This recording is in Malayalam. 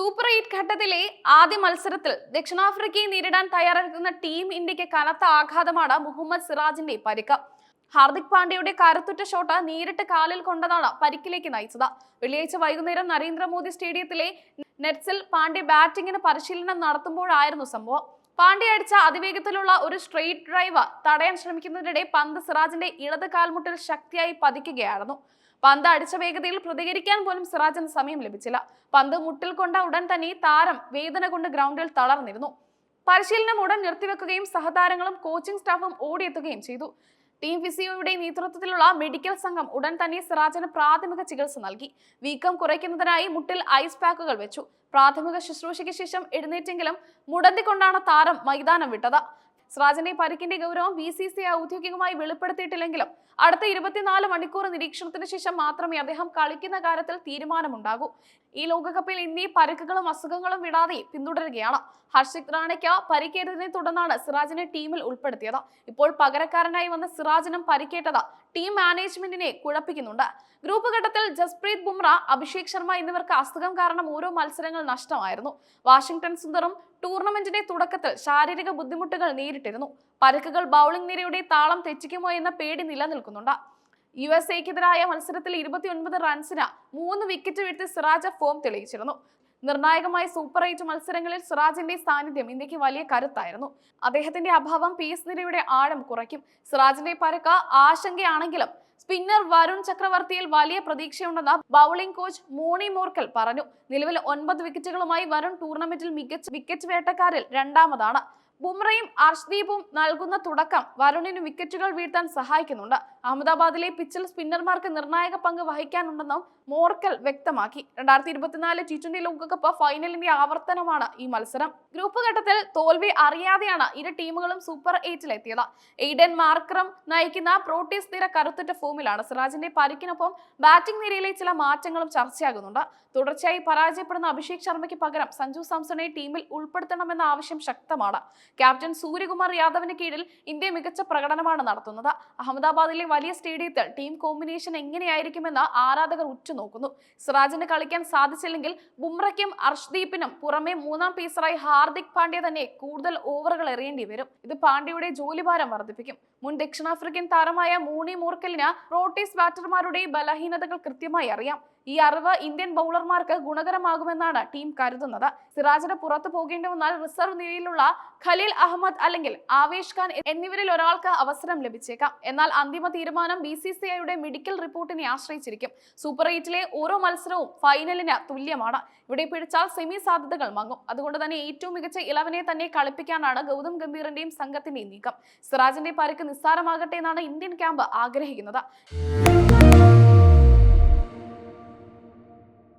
സൂപ്പർ എയ്റ്റ് ഘട്ടത്തിലെ ആദ്യ മത്സരത്തിൽ ദക്ഷിണാഫ്രിക്കയെ നേരിടാൻ തയ്യാറെടുക്കുന്ന ടീം ഇന്ത്യയ്ക്ക് കനത്ത ആഘാതമാണ് മുഹമ്മദ് സിറാജിന്റെ പരിക്ക്. ഹാർദിക് പാണ്ഡ്യയുടെ കരുത്തുറ്റ ഷോട്ട് നേരിട്ട് കാലിൽ കൊണ്ടതാണ് പരിക്കിലേക്ക് നയിച്ചത്. വെള്ളിയാഴ്ച വൈകുന്നേരം നരേന്ദ്രമോദി സ്റ്റേഡിയത്തിലെ നെറ്റ്സിൽ പാണ്ഡ്യ ബാറ്റിംഗിന് പരിശീലനം നടത്തുമ്പോഴായിരുന്നു സംഭവം. പാണ്ഡ്യ അടിച്ച അതിവേഗത്തിലുള്ള ഒരു സ്ട്രെയിറ്റ് ഡ്രൈവ് തടയാൻ ശ്രമിക്കുന്നതിനിടെ പന്ത് സിറാജിന്റെ ഇടത് കാൽമുട്ടിൽ ശക്തിയായി പതിക്കുകയായിരുന്നു. പന്ത് അടിച്ച വേഗതയിൽ പ്രതികരിക്കാൻ പോലും സിറാജിന് സമയം ലഭിച്ചില്ല. പന്ത് മുട്ടിൽ കൊണ്ട ഉടൻ തന്നെ താരം വേദന കൊണ്ട് ഗ്രൗണ്ടിൽ തളർന്നിരുന്നു. പരിശീലനം ഉടൻ നിർത്തിവെക്കുകയും സഹതാരങ്ങളും കോച്ചിംഗ് സ്റ്റാഫും ഓടിയെത്തുകയും ചെയ്തു. ടീം ഫിസിയോയുടെ നേതൃത്വത്തിലുള്ള മെഡിക്കൽ സംഘം ഉടൻ തന്നെ സിറാജിന് പ്രാഥമിക ചികിത്സ നൽകി. വീക്കം കുറയ്ക്കുന്നതിനായി മുട്ടിൽ ഐസ് പാക്കുകൾ വെച്ചു. പ്രാഥമിക ശുശ്രൂഷയ്ക്ക് ശേഷം എഴുന്നേറ്റെങ്കിലും മുടന്തിക്കൊണ്ടാണ് താരം മൈതാനം വിട്ടത്. സിറാജിന്റെ പരിക്കിന്റെ ഗൗരവം ബി സി സി ഔദ്യോഗികമായി വെളിപ്പെടുത്തിയിട്ടില്ലെങ്കിലും അടുത്ത ഇരുപത്തിനാല് മണിക്കൂർ നിരീക്ഷണത്തിന് ശേഷം മാത്രമേ അദ്ദേഹം കളിക്കുന്ന കാര്യത്തിൽ തീരുമാനമുണ്ടാകൂ. ഈ ലോകകപ്പിൽ ഇന്ത്യ പരിക്കുകളും അസുഖങ്ങളും വിടാതെ പിന്തുടരുകയാണ്. ഹർഷിക് റാണയ്ക്ക് പരിക്കേറ്റതിനെ തുടർന്നാണ് സിറാജിനെ ടീമിൽ ഉൾപ്പെടുത്തിയത്. ഇപ്പോൾ പകരക്കാരനായി വന്ന സിറാജിനും പരിക്കേറ്റത് ടീം മാനേജ്മെന്റിനെ കുഴപ്പിക്കുന്നുണ്ട്. ഗ്രൂപ്പ് ഘട്ടത്തിൽ ജസ്പ്രീത് ബുംറ അഭിഷേക് ശർമ്മ എന്നിവർക്ക് അസുഖം കാരണം ഓരോ മത്സരങ്ങൾ നഷ്ടമായിരുന്നു. വാഷിംഗ്ടൺ സുന്ദറും ടൂർണമെന്റിന്റെ തുടക്കത്തിൽ ശാരീരിക ബുദ്ധിമുട്ടുകൾ നേരിട്ടിരുന്നു. പരക്കുകൾ ബൗളിംഗ് നിരയുടെ താളം തെറ്റിക്കുമോ എന്ന പേടി നിലനിൽക്കുന്നുണ്ട്. യു എസ് എക്കെതിരായ മത്സരത്തിൽ ഇരുപത്തിയൊൻപത് റൺസിന് മൂന്ന് വിക്കറ്റ് വീഴ്ത്തി സിറാജ ഫോം തെളിയിച്ചിരുന്നു. നിർണായകമായ സൂപ്പർ എയ്റ്റ് മത്സരങ്ങളിൽ സിറാജിന്റെ സാന്നിധ്യം ഇന്ത്യയ്ക്ക് വലിയ കരുത്തായിരുന്നു. അദ്ദേഹത്തിന്റെ അഭാവം പീസ് നിരയുടെ ആഴം കുറയ്ക്കും. സിറാജിന്റെ പരക്ക ആശങ്കയാണെങ്കിലും സ്പിന്നർ വരുൺ ചക്രവർത്തിയിൽ വലിയ പ്രതീക്ഷയുണ്ടെന്ന് ബൗളിംഗ് കോച്ച് മോണി മോർക്കൽ പറഞ്ഞു. നിലവിൽ ഒൻപത് വിക്കറ്റുകളുമായി വരുൺ ടൂർണമെന്റിൽ മികച്ച വിക്കറ്റ് വേട്ടക്കാരിൽ രണ്ടാമതാണ്. ബുംറയും അർഷ്ദീപും നൽകുന്ന തുടക്കം വരുണിന് വിക്കറ്റുകൾ വീഴ്ത്താൻ സഹായിക്കുന്നുണ്ട്. അഹമ്മദാബാദിലെ പിച്ചിൽ സ്പിന്നർമാർക്ക് നിർണായക പങ്ക് വഹിക്കാനുണ്ടെന്നും മോർക്കൽ വ്യക്തമാക്കി. രണ്ടായിരത്തി ഇരുപത്തിനാല് ടി ട്വന്റി ലോകകപ്പ് ഫൈനലിന്റെ ആവർത്തനമാണ് ഈ മത്സരം. ഗ്രൂപ്പ് ഘട്ടത്തിൽ തോൽവി അറിയാതെയാണ് ഇരു ടീമുകളും സൂപ്പർ എയ്റ്റിലെത്തിയത്. എയ്ഡൻ മാർക്രം നയിക്കുന്ന പ്രോട്ടീസ് നിര കരുത്തുറ്റ ഫോമിലാണ് സിറാജിന്റെ പരിക്കിനൊപ്പം ബാറ്റിംഗ് നിരയിലെ ചില മാറ്റങ്ങളും ചർച്ചയാകുന്നുണ്ട്. തുടർച്ചയായി പരാജയപ്പെടുന്ന അഭിഷേക് ശർമ്മയ്ക്ക് പകരം സഞ്ജു സാംസണെ ടീമിൽ ഉൾപ്പെടുത്തണമെന്ന ആവശ്യം ശക്തമാണ്. ക്യാപ്റ്റൻ സൂര്യകുമാർ യാദവിന് കീഴിൽ ഇന്ത്യ മികച്ച പ്രകടനമാണ് നടത്തുന്നത്. അഹമ്മദാബാദിലെ വലിയ സ്റ്റേഡിയത്തിൽ ടീം കോമ്പിനേഷൻ എങ്ങനെയായിരിക്കുമെന്ന് ആരാധകർ ഉറ്റുനോക്കുന്നു. സിറാജിന് കളിക്കാൻ സാധിച്ചില്ലെങ്കിൽ ബുംറയ്ക്കും അർഷ്ദീപിനും പുറമെ മൂന്നാം പീസറായി ഹാർദിക് പാണ്ഡ്യ തന്നെ കൂടുതൽ ഓവറുകൾ എറിയേണ്ടി വരും. ഇത് പാണ്ഡ്യയുടെ ജോലിഭാരം വർദ്ധിപ്പിക്കും. മുൻ ദക്ഷിണാഫ്രിക്കൻ താരമായ മൂണി മൂർക്കലിന് റോട്ടീസ് ബാറ്റർമാരുടെ ബലഹീനതകൾ കൃത്യമായി അറിയാം. ഈ അറിവ് ഇന്ത്യൻ ബൗളർമാർക്ക് ഗുണകരമാകുമെന്നാണ് ടീം കരുതുന്നത്. സിറാജിന് പുറത്തു പോകേണ്ടി വന്നാൽ റിസർവ് നിരയിലുള്ള ഖലീൽ അഹമ്മദ് അല്ലെങ്കിൽ ആവേശ് ഖാൻ എന്നിവരിൽ ഒരാൾക്ക് അവസരം ലഭിച്ചേക്കാം. എന്നാൽ അന്തിമ തീരുമാനം ബി സി സി ഐയുടെ മെഡിക്കൽ റിപ്പോർട്ടിനെ ആശ്രയിച്ചിരിക്കും. സൂപ്പർ എയ്റ്റിലെ ഓരോ മത്സരവും ഫൈനലിന് തുല്യമാണ്. ഇവിടെ പിടിച്ചാൽ സെമി സാധ്യതകൾ മങ്ങും. അതുകൊണ്ട് തന്നെ ഏറ്റവും മികച്ച ഇലവനെ തന്നെ കളിപ്പിക്കാനാണ് ഗൗതം ഗംഭീറിന്റെയും സംഘത്തിന്റെയും നീക്കം. സിറാജിന്റെ പരിക്ക് നിസ്സാരമാകട്ടെ എന്നാണ് ഇന്ത്യൻ ക്യാമ്പ് ആഗ്രഹിക്കുന്നത്.